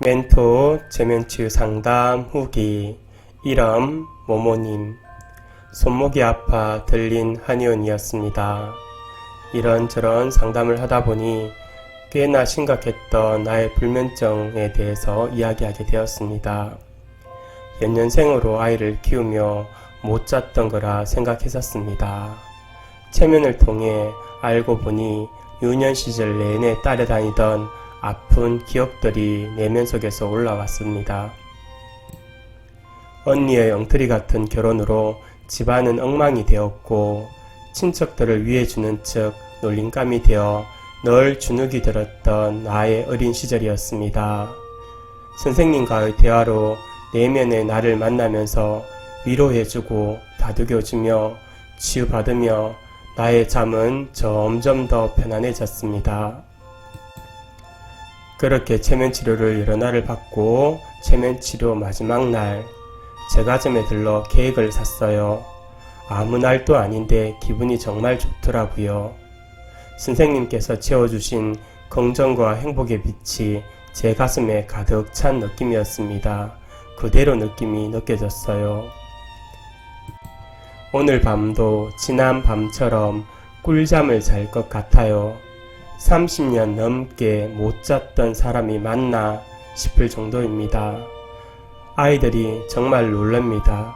멘토 체면치유 상담 후기 이름 모모님 손목이 아파 들린 한의원이었습니다. 이런저런 상담을 하다 보니 꽤나 심각했던 나의 불면증에 대해서 이야기하게 되었습니다. 연년생으로 아이를 키우며 못 잤던 거라 생각했었습니다. 체면을 통해 알고 보니 유년 시절 내내 따라다니던 아픈 기억들이 내면 속에서 올라왔습니다. 언니의 엉터리 같은 결혼으로 집안은 엉망이 되었고 친척들을 위해 주는 척 놀림감이 되어 늘 주눅이 들었던 나의 어린 시절이었습니다. 선생님과의 대화로 내면의 나를 만나면서 위로해주고 다독여주며 치유받으며 나의 잠은 점점 더 편안해졌습니다. 그렇게 체면 치료를 여러 날을 받고 체면 치료 마지막 날제 가슴에 들러 케이크를 샀어요. 아무 날도 아닌데 기분이 정말 좋더라고요. 선생님께서 채워주신 긍정과 행복의 빛이 제 가슴에 가득 찬 느낌이었습니다. 그대로 느낌이 느껴졌어요. 오늘 밤도 지난 밤처럼 꿀잠을 잘 것 같아요. 30년 넘게 못 잤던 사람이 맞나 싶을 정도입니다. 아이들이 정말 놀랍니다.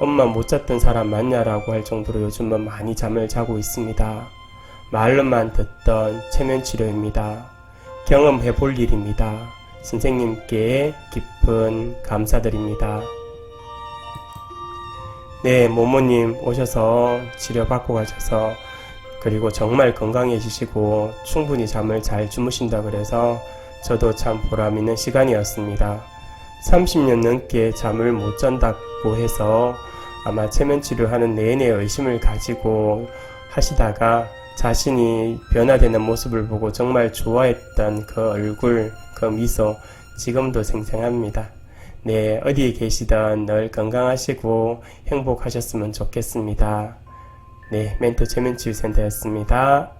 엄마 못 잤던 사람 맞냐라고 할 정도로 요즘은 많이 잠을 자고 있습니다. 말로만 듣던 체면 치료입니다. 경험해 볼 일입니다. 선생님께 깊은 감사드립니다. 네, 모모님 오셔서 치료받고 가셔서 그리고 정말 건강해지시고 충분히 잠을 잘 주무신다 그래서 저도 참 보람 있는 시간이었습니다. 30년 넘게 잠을 못 잔다고 해서 아마 체면 치료하는 내내 의심을 가지고 하시다가 자신이 변화되는 모습을 보고 정말 좋아했던 그 얼굴, 그 미소 지금도 생생합니다. 네, 어디에 계시든 늘 건강하시고 행복하셨으면 좋겠습니다. 네, 멘토 체면치유센터였습니다.